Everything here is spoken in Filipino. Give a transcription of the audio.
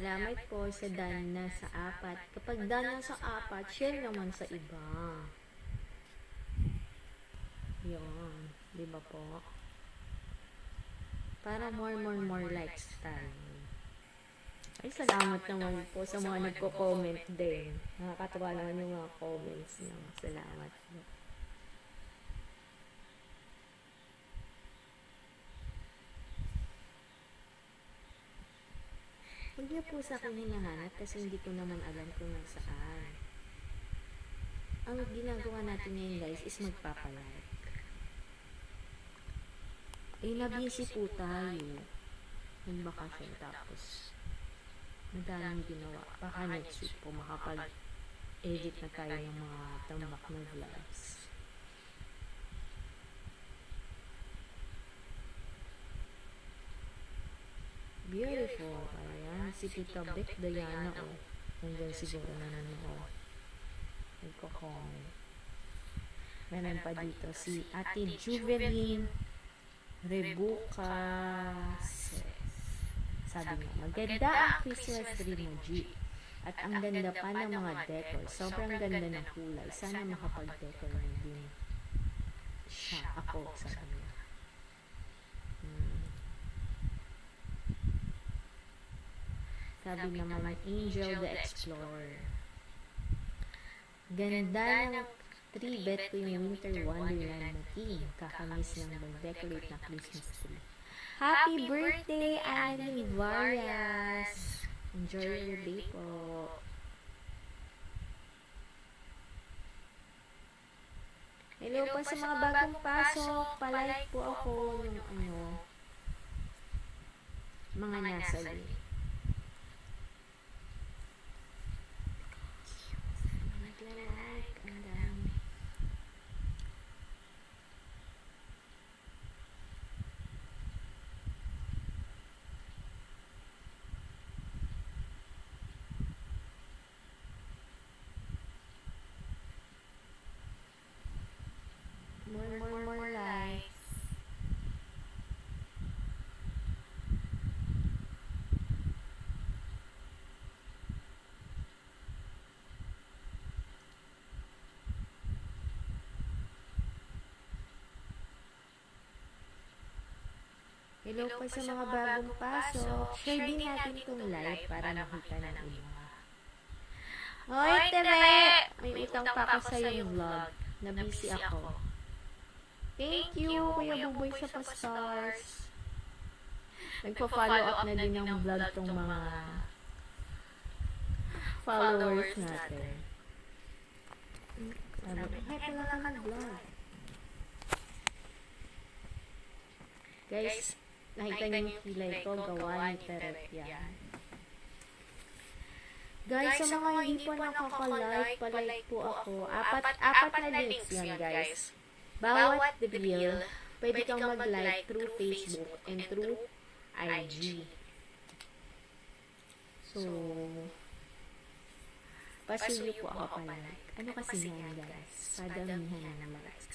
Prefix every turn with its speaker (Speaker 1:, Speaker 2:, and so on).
Speaker 1: Salamat po sa dan na sa apat. Kapag dan na sa apat, share naman sa iba. Yun. Di ba po? Para more, more, more likes tayo. Ay, salamat naman po sa mga nagko-comment din. Nakakatawa naman yung mga comments niyo. Salamat po. Huwag niyo po sa akin hinahanap kasi hindi ko naman alam kung nasaan. Ang ginagawa natin ngayon guys is magpapalike. Eh, nabisi po tayo. Yung bakasyon tapos madaming ginawa. Baka next week po makapag-edit na tayo ng mga tambak na vlogs. Beautiful. Si Tita Beck Diana, oh. Nandyan siguro na nanonood. Nagko-comment. Meron pa dito si Ate Juveline Rebuca Sabi niya, maganda ang Christmas tree mo, G. At ang ganda pa ng mga decor. Sobrang ganda ng kulay. Sana makapag-decor na din siya. Ako, sabi niya. Hmm. Sabi naman ng Angel the Explorer. Ganda ng tree bet ko yung Winter Wonderland na team. Kakamiss ng mag-decorate na Christmas tree. Happy birthday, Annie Varias! Enjoy your day po. Hello po sa mga bagong pasok. Palike po ako ng ano, mga nasa link. back. Hello po sa mga bagong pasok. Share din natin itong live para makita ng iba. Hoy, Tere! May utang pa ako sa yung vlog. Nabisi ako. Thank you, Kuya Buboy sa pa-stars. Nagpa-follow up na din ng vlog tong mga followers natin. Sabi hey, wala ka nag-vlog. Guys, nakita niyo yung kilay ko, gawa ni Teret yan. Guys, sa mga hindi po nakaka-like, palike po ako. Apat, apat na links yan, guys. Bawat reel, pwede kang mag-like through Facebook and through IG. So, pasilyo po ako palike. Ano kasi yan, guys? Padamihan ng likes.